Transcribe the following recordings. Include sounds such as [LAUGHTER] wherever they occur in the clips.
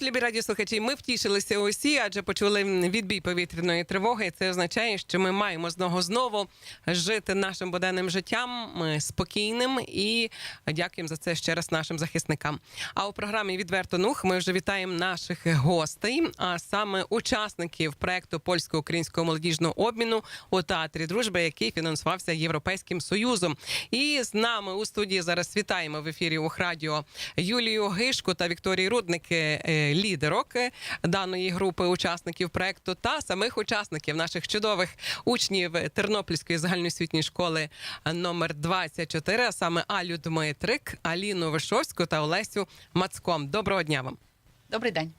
Тож, любі радіослухачі, ми втішилися усі, адже почули відбій повітряної тривоги. Це означає, що ми маємо знову знову жити нашим буденним життям е, спокійним і дякуємо за це ще раз нашим захисникам. А у програмі Відверто Нух ми вже вітаємо наших гостей, а саме учасників проекту польсько-українського молодіжного обміну у театрі дружби, який фінансувався Європейським Союзом. І з нами у студії зараз вітаємо в ефірі Охрадіо Юлію Гишку та Вікторії Рудник, е, е, лідерок даної групи учасників проекту, та самих учасників наших чудових учнів Тернопільської загальноосвітньої школи номер 24, а саме Алю Дмитрик, Аліну Вишовську та Олесю Мацком. Доброго дня вам. Добрий день.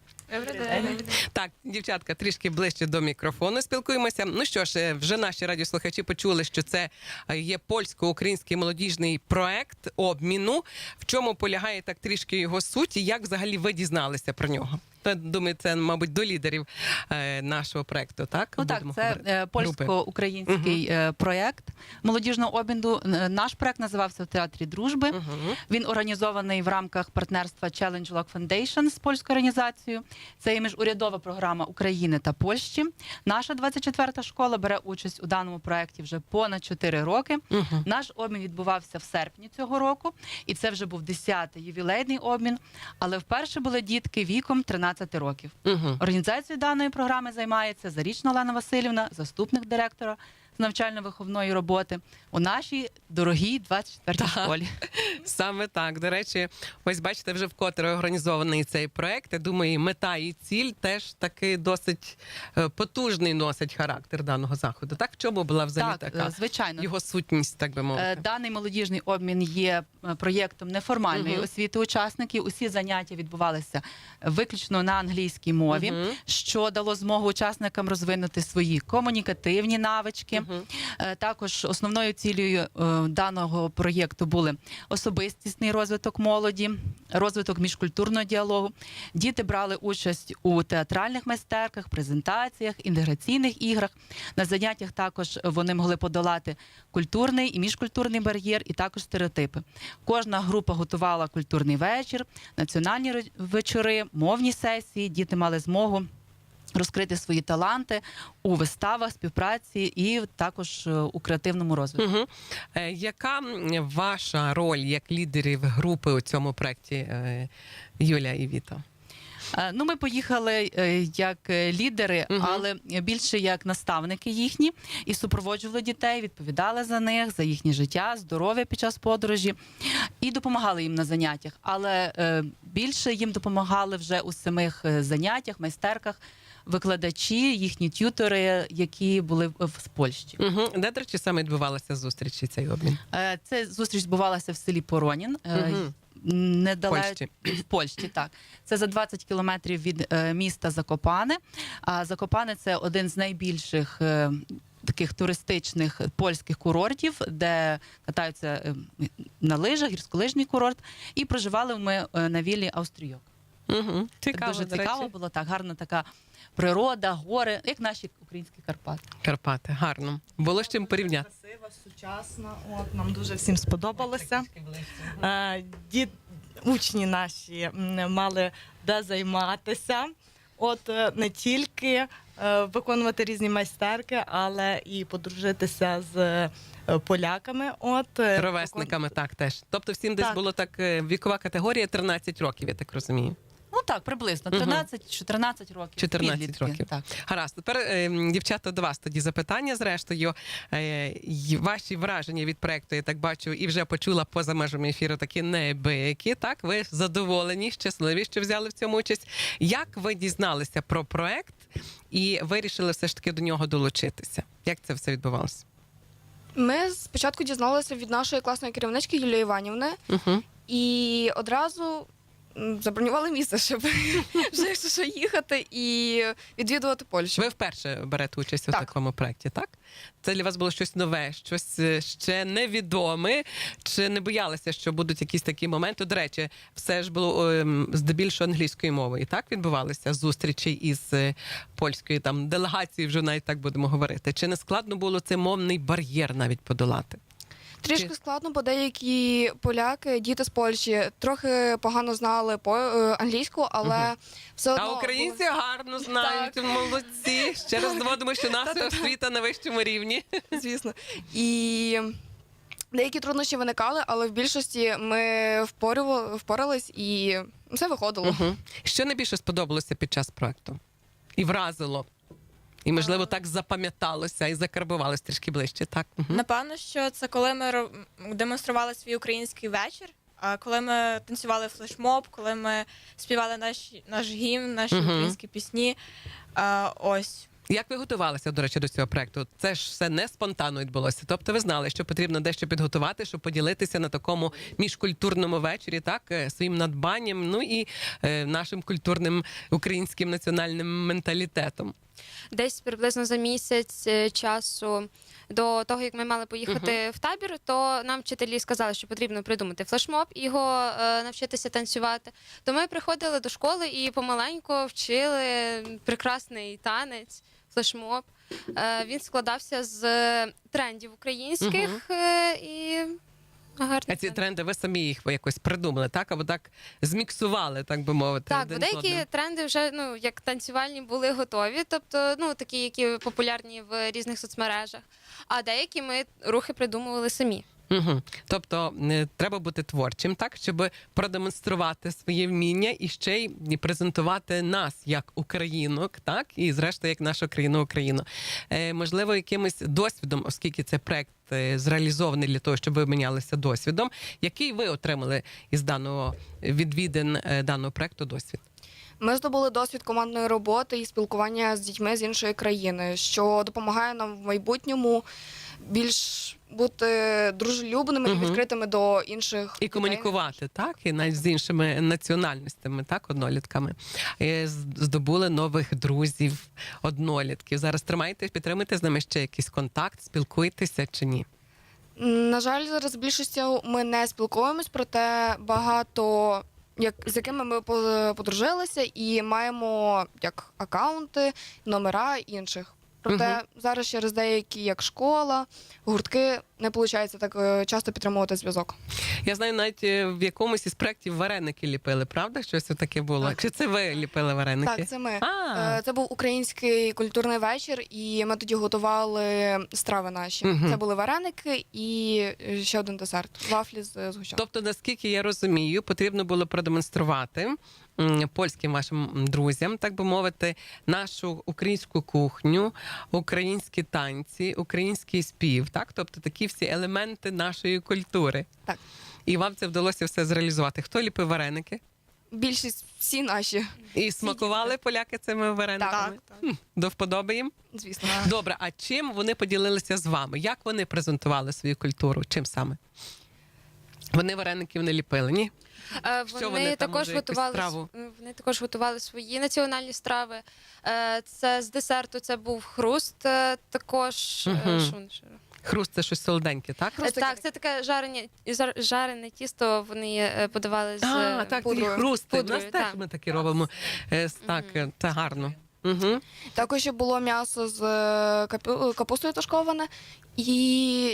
Так, дівчатка, трішки ближче до мікрофону спілкуємося. Ну що ж, е, вже наші радіослухачі почули, що це е, є польсько-український молодіжний проект обміну. В чому полягає так трішки його суть, і як взагалі ви дізналися про нього? Та, Думаю, це, мабуть, до лідерів е, нашого проекту, так? Ну так, це е, польсько-український е, проєкт молодіжного обміну. Е, Наш проект називався в театрі дружби. Мгм. Він організований в рамках партнерства Challenge Lock Foundation з польською організацією. Це є міжурядова програма України та Польщі. Наша 24-та школа бере участь у даному проєкті вже понад 4 роки. Мгм. Наш обмін відбувався в серпні цього року, і це вже був 10-й ювілейний обмін. Але вперше були дітки віком 13 років. Угу. Організацією даної програми займається Зарічна Олена Васильівна, заступник директора з навчально-виховної роботи у нашій дорогій 24-й школі. [LAUGHS] Саме так. До речі, ось бачите, вже вкотре організований цей проект. Я думаю, і мета і ціль теж таки досить е, потужний носить характер даного заходу. Так, в чому була взагалі Так, така е, звичайно. його сутність, так би Е, мовити? Даний молодіжний обмін є е, проєктом неформальної Мгм. освіти учасників. Усі заняття відбувалися виключно на англійській мові, Мгм. що дало змогу учасникам розвинути свої комунікативні навички. Е, Також основною цілею е, даного проєкту були особистісний розвиток молоді, розвиток міжкультурного діалогу. Діти брали участь у театральних майстерках, презентаціях, інтеграційних іграх. На заняттях також вони могли подолати культурний і міжкультурний бар'єр, і також стереотипи. Кожна група готувала культурний вечір, національні вечори, мовні сесії. Діти мали змогу розкрити свої таланти у виставах, співпраці і також е, у креативному розвитку. Е, Яка ваша роль як лідерів групи у цьому проєкті, е, Юля і Віта? Е, Ну, ми поїхали е, як лідери, Мгм. але більше як наставники їхні, і супроводжували дітей, відповідали за них, за їхнє життя, здоров'я під час подорожі і допомагали їм на заняттях. Але е, більше їм допомагали вже у самих заняттях, майстерках. Викладачі, їхні тютори, які були в Польщі. Угу. Де, до речі, саме відбувалася зустріч і цей обмін? Е, Це зустріч відбувалася в селі Поронін. е, Мгм. Недалеко Польщі. в Польщі, так це за 20 кілометрів від е, міста Закопане. А Закопане це один з найбільших е, таких туристичних польських курортів, де катаються е, на лижах, гірськолижний курорт. І проживали ми е, на віллі Австрійок. Угу. Цікаво, Дуже цікаво було так. Гарна така природа, гори, як наші українські Карпати. Карпати, гарно. Було з чим порівняти. Красива, сучасна. От нам дуже всім сподобалося. Е, Дід, учні наші мали де займатися. От е, не тільки е, виконувати різні майстерки, але і подружитися з поляками. От Ровесниками, так теж. Тобто всім десь Так. було так вікова категорія 13 років, я так розумію. Ну так, приблизно Мгм. 13-14 років. 14 підлітки, років. Так. Гаразд, тепер е, дівчата до вас тоді запитання. Зрештою, Е, ваші враження від проекту, я так бачу, і вже почула поза межами ефіру такі неабиякі. Так, ви задоволені, щасливі, що взяли в цьому участь. Як ви дізналися про проект і вирішили все ж таки до нього долучитися? Як це все відбувалося? Ми спочатку дізналися від нашої класної керівнички Юлії Іванівни Угу. і одразу забронювали місце, щоб [LAUGHS] вже якщо що їхати і відвідувати Польщу. Ви вперше берете участь у Так. такому проєкті, так? Це для вас було щось нове, щось е, ще невідоме. Чи не боялися, що будуть якісь такі моменти? До речі, все ж було ем, здебільшого англійською мовою. Так відбувалися зустрічі із е, польською там делегацією, вже навіть так будемо говорити. Чи не складно було цей мовний бар'єр навіть подолати? Трішки складно, бо деякі поляки, діти з Польщі, трохи погано знали по е, англійську, але Мгм. все одно А українці гарно знають, молодці. Ще раз доводимо, що наша Та-та-та. освіта на вищому рівні. звісно. І деякі труднощі виникали, але в більшості ми впорались і все виходило. Мгм. Що найбільше сподобалося під час проекту? І вразило. І, можливо, так запам'яталося і закарбувалося трішки ближче. Так. Напевно, що це коли ми демонстрували свій український вечір. А коли ми танцювали флешмоб, коли ми співали наш, наш гімн, наші Мгм. українські пісні. А, ось. Як ви готувалися, до речі, до цього проекту? Це ж все не спонтанно відбулося. Тобто ви знали, що потрібно дещо підготувати, щоб поділитися на такому міжкультурному вечорі, так е, своїм надбанням, ну і е, нашим культурним українським національним менталітетом. Десь приблизно за місяць е, часу до того, як ми мали поїхати в табір, то нам вчителі сказали, що потрібно придумати флешмоб і його е, навчитися танцювати. То ми приходили до школи і помаленьку вчили прекрасний танець, флешмоб. Е, він складався з трендів українських е, і гарний. А ці тренди ви самі їх якось придумали, так або так зміксували, так би мовити. Так, бо деякі тренди вже ну як танцювальні були готові, тобто ну такі, які популярні в різних соцмережах. А деякі ми рухи придумували самі. Угу. Тобто е, треба бути творчим, так щоб продемонструвати своє вміння і ще й презентувати нас як українок, так і зрештою як нашу країну Україну. Е, можливо, якимось досвідом, оскільки це проект е, зреалізований для того, щоб ви обмінялися досвідом. Який ви отримали із даного відвідин е, даного проекту досвід? Ми здобули досвід командної роботи і спілкування з дітьми з іншої країни, що допомагає нам в майбутньому більш бути дружелюбними Мгм. і відкритими до інших І дітей. комунікувати, так, і навіть з іншими національностями, так, однолітками. Е, з- Здобули нових друзів, однолітків. Зараз тримаєте, підтримуєте з ними ще якийсь контакт, спілкуєтеся чи ні? На жаль, зараз з більшістю ми не спілкуємось, проте багато. Як з якими ми по- подружилися і маємо як акаунти, номера інших. Проте зараз через деякі, як школа, гуртки, не виходить так е, часто підтримувати зв'язок. Я знаю, навіть е, в якомусь із проєктів вареники ліпили, правда? Щось таке було? Так. Чи це ви ліпили вареники? Так, це ми. А, Е, Це був український культурний вечір, і ми тоді готували страви наші. Мгм. Це були вареники і ще один десерт вафлі з згущенкою. Тобто, наскільки я розумію, потрібно було продемонструвати польським вашим друзям, так би мовити, нашу українську кухню, українські танці, український спів, так, тобто такі всі елементи нашої культури. Так. І вам це вдалося все зреалізувати. Хто ліпив вареники? Більшість всі наші, І смакували поляки цими варениками? Так, так. До вподоби їм? звісно. Добре, а чим вони поділилися з вами? Як вони презентували свою культуру? Чим саме? Вони вареників не ліпили, ні? Е, Вони, вони там, також готували страву? вони також готували свої національні страви. Е, Це з десерту це був хруст, е, також Мгм. Хруст це щось солоденьке, так? Е, Так, це таке жарене, жарене тісто. Вони подавали з А, так, пудрою. хрусти. У нас Пудрою, теж так. ми такі робимо. Так, е, це гарно. Угу. Також ще було м'ясо з капустою тушковане і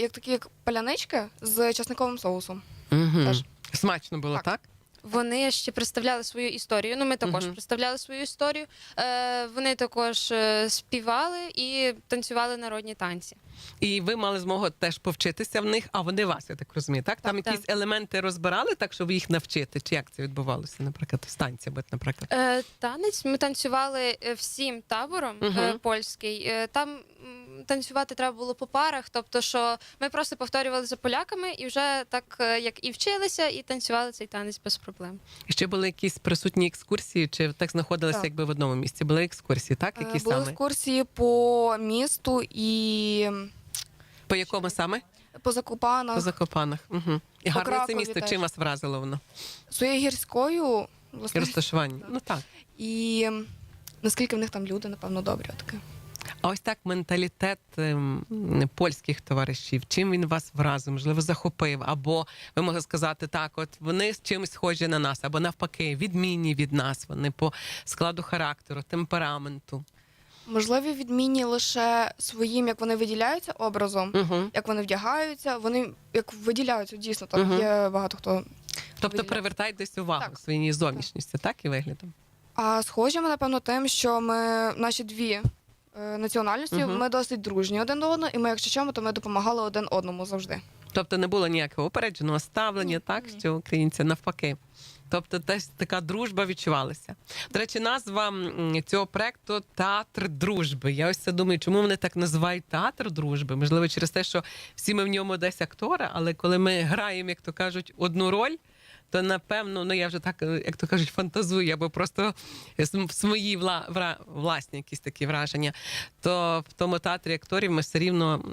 як такі як палянички з часниковим соусом. Угу. Теж. Смачно було, так? Так. Вони ще представляли свою історію. Ну, ми також Мгм. представляли свою історію. Е, Вони також е, співали і танцювали народні танці. І ви мали змогу теж повчитися в них, а вони вас, я так розумію. Так? Там Так, якісь елементи розбирали, так щоб їх навчити. Чи як це відбувалося, наприклад, в станції, наприклад. Е, Танець ми танцювали е, всім табором Мгм. е, польський. Е, Там танцювати треба було по парах, тобто, що ми просто повторювали за поляками і вже так е, як і вчилися, і танцювали цей танець без проблем. І ще були якісь присутні екскурсії, чи так знаходилися Так. якби в одному місці? Були екскурсії, так? Е, Були саме? екскурсії по місту і По якому саме? по Закупанах, По Закопанах. Угу. І гарне це місто. теж. Чим вас вразило воно? своєю гірською, І власне, розташування. Ну так. і наскільки в них там люди, напевно, добрі. Таке. А ось так менталітет ем, польських товаришів. Чим він вас вразив? Можливо, захопив, або ви могли сказати так: от вони з чимось схожі на нас, або навпаки, відмінні від нас. Вони по складу характеру, темпераменту. Можливі відмінні лише своїм, як вони виділяються образом, Угу. як вони вдягаються, вони як виділяються дійсно. Там Мгм. є багато хто. Тобто Виділяється. привертайтесь увагу Так. своїй зовнішністю, так і виглядом. А схожі ми, напевно, тим, що ми наші дві е, національності, Мгм. ми досить дружні один до одного, і ми, якщо чому, то ми допомагали один одному завжди. Тобто не було ніякого упередженого ставлення, Ні, так ні. що українці навпаки. Тобто теж така дружба відчувалася. До речі, назва цього проекту Театр дружби. Я ось це думаю, чому вони так називають театр дружби? Можливо, через те, що всі ми в ньому десь актори, але коли ми граємо, як то кажуть, одну роль. То напевно, ну я вже так, е, як то кажуть, фантазую, або просто свої вла, вра- власні якісь такі враження. То в тому театрі акторів ми все рівно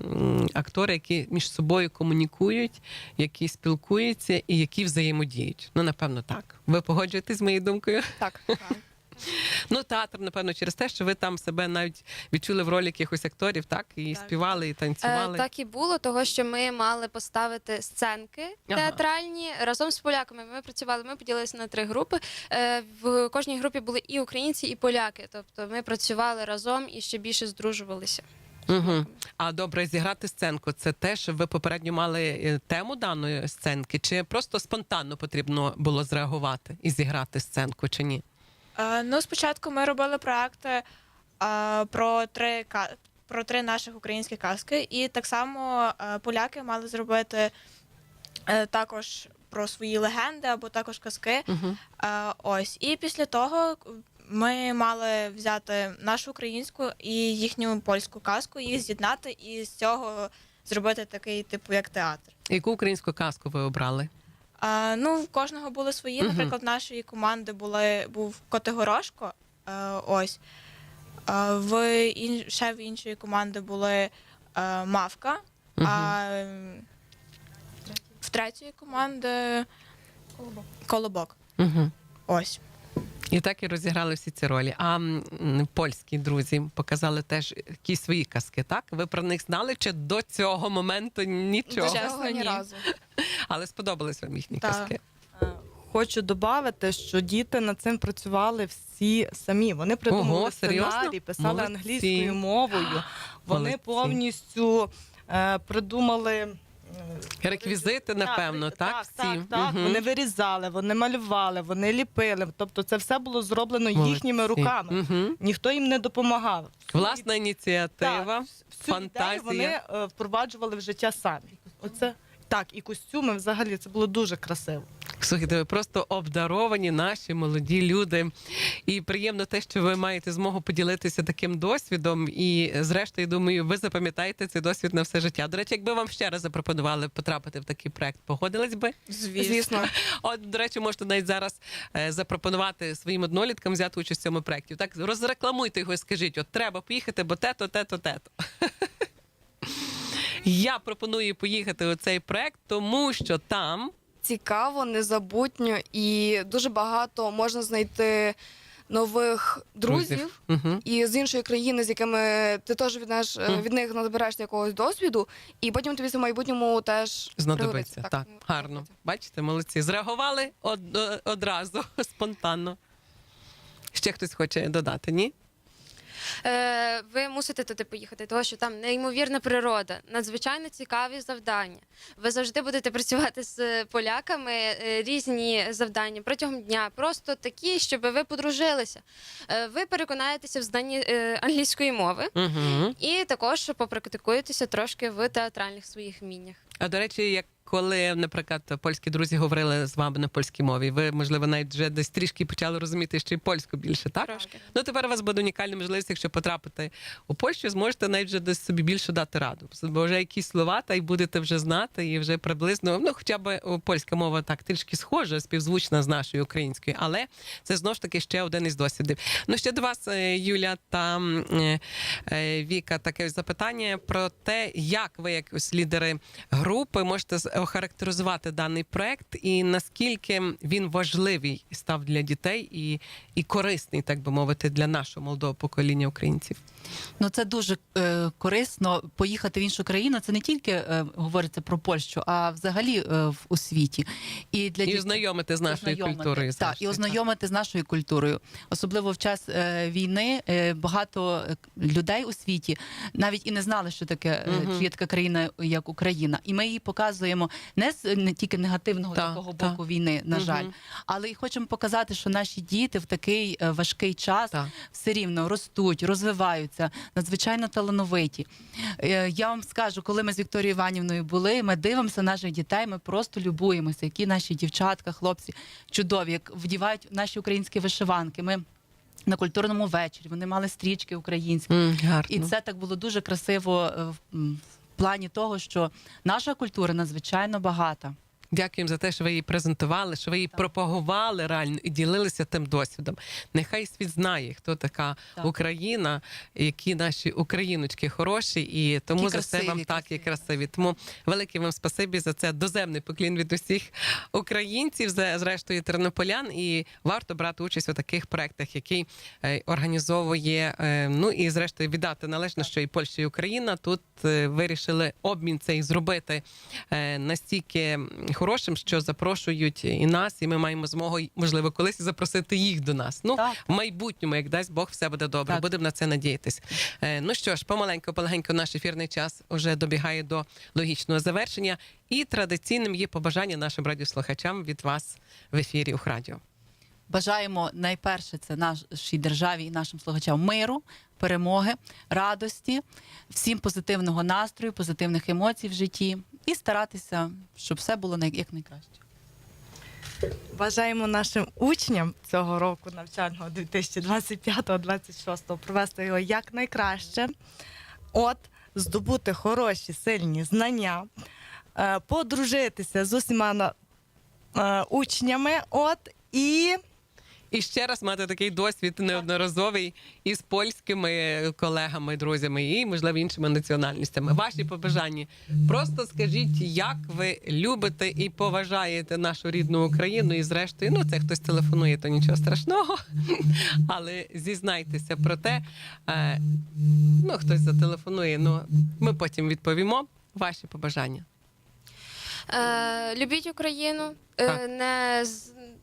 актори, які між собою комунікують, які спілкуються і які взаємодіють. Ну, напевно, так. Ви погоджуєтесь з моєю думкою? Так. Ну, театр, напевно, через те, що ви там себе навіть відчули в ролі якихось акторів, так? І Так. співали, і Е, танцювали. так і було, того що ми мали поставити сценки Ага. театральні разом з поляками. Ми працювали, ми поділилися на три групи. Е, В кожній групі були і українці, і поляки. Тобто ми працювали разом і ще більше здружувалися. Угу. А добре, зіграти сценку це те, що ви попередньо мали е, тему даної сценки, чи просто спонтанно потрібно було зреагувати і зіграти сценку, чи ні? Е, Ну, спочатку ми робили проекти е, про три ка- про три наших українські казки, і так само е, поляки мали зробити е, також про свої легенди або також казки. Угу. Е, Ось і після того ми мали взяти нашу українську і їхню польську казку, їх з'єднати і з цього зробити такий типу як театр. Яку українську казку ви обрали? А, ну, в кожного були свої. Наприклад, нашої команди були, був Котигорошко. Е, ось. А, в ін, ще в іншої команди були е, Мавка. А в третьої команди Колобок. Угу. Ось. І так і розіграли всі ці ролі. А м, польські друзі показали теж якісь свої казки, так? Ви про них знали чи до цього моменту нічого? Чесно, Чесно, ні ні. разу. Але сподобались вам їхні Так. казки. Е, Хочу додати, що діти над цим працювали всі самі. Вони придумали Ого, сценарій, писали Молодці. англійською мовою. [GASPS] Вони Молодці. повністю е, придумали. е, Реквізити, напевно, так? Так, всі? так, так. Мгм. Вони вирізали, вони малювали, вони ліпили. Тобто це все було зроблено Молодці. їхніми руками. Мгм. Ніхто їм не допомагав. Власна ініціатива. Так, всю фантазія. ідею вони е, впроваджували в життя самі. Оце так, і костюми взагалі це було дуже красиво. Слухайте, ви просто обдаровані наші молоді люди. І приємно те, що ви маєте змогу поділитися таким досвідом. І, зрештою, думаю, ви запам'ятаєте цей досвід на все життя. До речі, якби вам ще раз запропонували потрапити в такий проект, погодились би? Звісно. От, до речі, можете навіть зараз е, запропонувати своїм одноліткам взяти участь в цьому проєкті. Так, розрекламуйте його і скажіть: от треба поїхати, бо те-то, те-то, те-то. Я пропоную поїхати у цей проект, тому що там Цікаво, незабутньо і дуже багато можна знайти нових друзів. Угу. І з іншої країни, з якими ти теж від, наш, Мгм. від них набираєшся якогось досвіду, і потім тобі в майбутньому теж Знадобиться. пригодиться. Так, гарно. знадобиться. Бачите, молодці. Зреагували од, е, одразу, [LAUGHS] спонтанно. Ще хтось хоче додати, ні? Е, ви мусите туди поїхати, тому що там неймовірна природа, надзвичайно цікаві завдання. Ви завжди будете працювати з поляками е, різні завдання протягом дня, просто такі, щоб ви подружилися. Е, ви переконаєтеся в знанні е, англійської мови. Угу. І також попрактикуєтеся трошки в театральних своїх вміннях. А до речі, як коли, наприклад, польські друзі говорили з вами на польській мові, ви, можливо, навіть вже десь трішки почали розуміти ще й польську більше, так? Трошки. Ну тепер у вас буде унікальна можливість, якщо потрапити у Польщу, зможете навіть вже десь собі більше дати раду. Бо вже якісь слова, та й будете вже знати, і вже приблизно, ну хоча б польська мова так трішки схожа, співзвучна з нашою українською, але це знов ж таки ще один із досвідів. Ну ще до вас, е, Юля та е, е, Віка, таке запитання про те, як ви, як ось лідери групи, можете охарактеризувати даний проект і наскільки він важливий став для дітей і, і корисний, так би мовити, для нашого молодого покоління українців? Ну це дуже е, корисно поїхати в іншу країну. Це не тільки е, говориться про Польщу, а взагалі е, в у світі. І для І ознайомити з нашою культурою. Так, зрештою, і ознайомити з нашою культурою. Особливо в час е, війни е, багато е, людей у світі навіть і не знали, що таке е, Мгм. що є така країна, як Україна. І ми її показуємо не з не тільки негативного Так, такого так. боку війни, на Мгм. жаль, але і хочемо показати, що наші діти в такий е, важкий час Так. все рівно ростуть, розвиваються, надзвичайно талановиті. Е, Я вам скажу, коли ми з Вікторією Іванівною були, ми дивимося наших дітей, ми просто любуємося, які наші дівчатка, хлопці чудові, як вдівають наші українські вишиванки. Ми на культурному вечорі вони мали стрічки українські. Гарно. І це так було дуже красиво е, плані того, що наша культура надзвичайно багата. Дякуємо за те, що ви її презентували, що ви її пропагували реально і ділилися тим досвідом. Нехай світ знає, хто така Так. Україна, які наші україночки хороші, і тому Які за це вам красиві, так і красиві. красиві. Тому велике вам спасибі за це доземний поклін від усіх українців, за- зрештою тернополян. І варто брати участь у таких проектах, які е, організовує. е, Ну і зрештою віддати належно, що і Польща, і Україна тут е, вирішили обмін цей зробити настільки хорошим, що запрошують і нас, і ми маємо змогу, можливо, колись запросити їх до нас. Ну Так. в майбутньому, як дасть Бог, все буде добре. Так. Будемо на це надіятись. Е, ну що ж, помаленьку, полегенько наш ефірний час уже добігає до логічного завершення. І традиційним є побажання нашим радіослухачам від вас в ефірі Ухрадіо. Бажаємо найперше це нашій державі і нашим слухачам миру, перемоги, радості, всім позитивного настрою, позитивних емоцій в житті і старатися, щоб все було як найкраще. Бажаємо нашим учням цього року навчального 2025-2026 провести його якнайкраще. От, здобути хороші, сильні знання, е, подружитися з усіма е, учнями. От, і І ще раз мати такий досвід неодноразовий із польськими колегами, друзями і, можливо, іншими національностями. Ваші побажання. Просто скажіть, як ви любите і поважаєте нашу рідну Україну, і зрештою, ну це хтось телефонує, то нічого страшного. Але зізнайтеся про те, е, ну хтось зателефонує. Ну ми потім відповімо. Ваші побажання. Е, любіть Україну. Е, не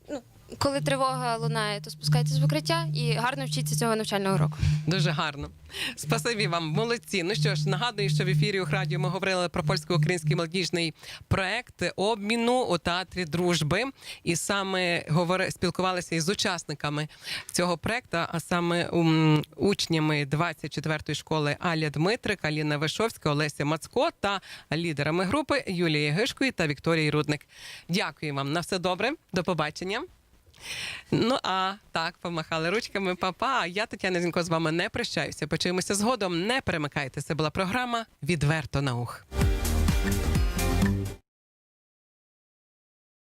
ну, коли тривога лунає, то спускайтесь в укриття і гарно вчіться цього навчального року. Дуже гарно. Спасибі вам, молодці. Ну що ж, нагадую, що в ефірі у радіо ми говорили про польсько-український молодіжний проект обміну у театрі дружби. І саме говори, спілкувалися із учасниками цього проекту, а саме ум, учнями 24-ї школи Аля Дмитрик, Аліна Вишовська, Олеся Мацко та лідерами групи Юлії Гишкої та Вікторії Рудник. Дякую вам на все добре. До побачення. Ну а так, помахали ручками. Папа. Я Тетяна Зінько з вами не прощаюся. Почуємося згодом. Не перемикайте. Це була програма Відверто на ух.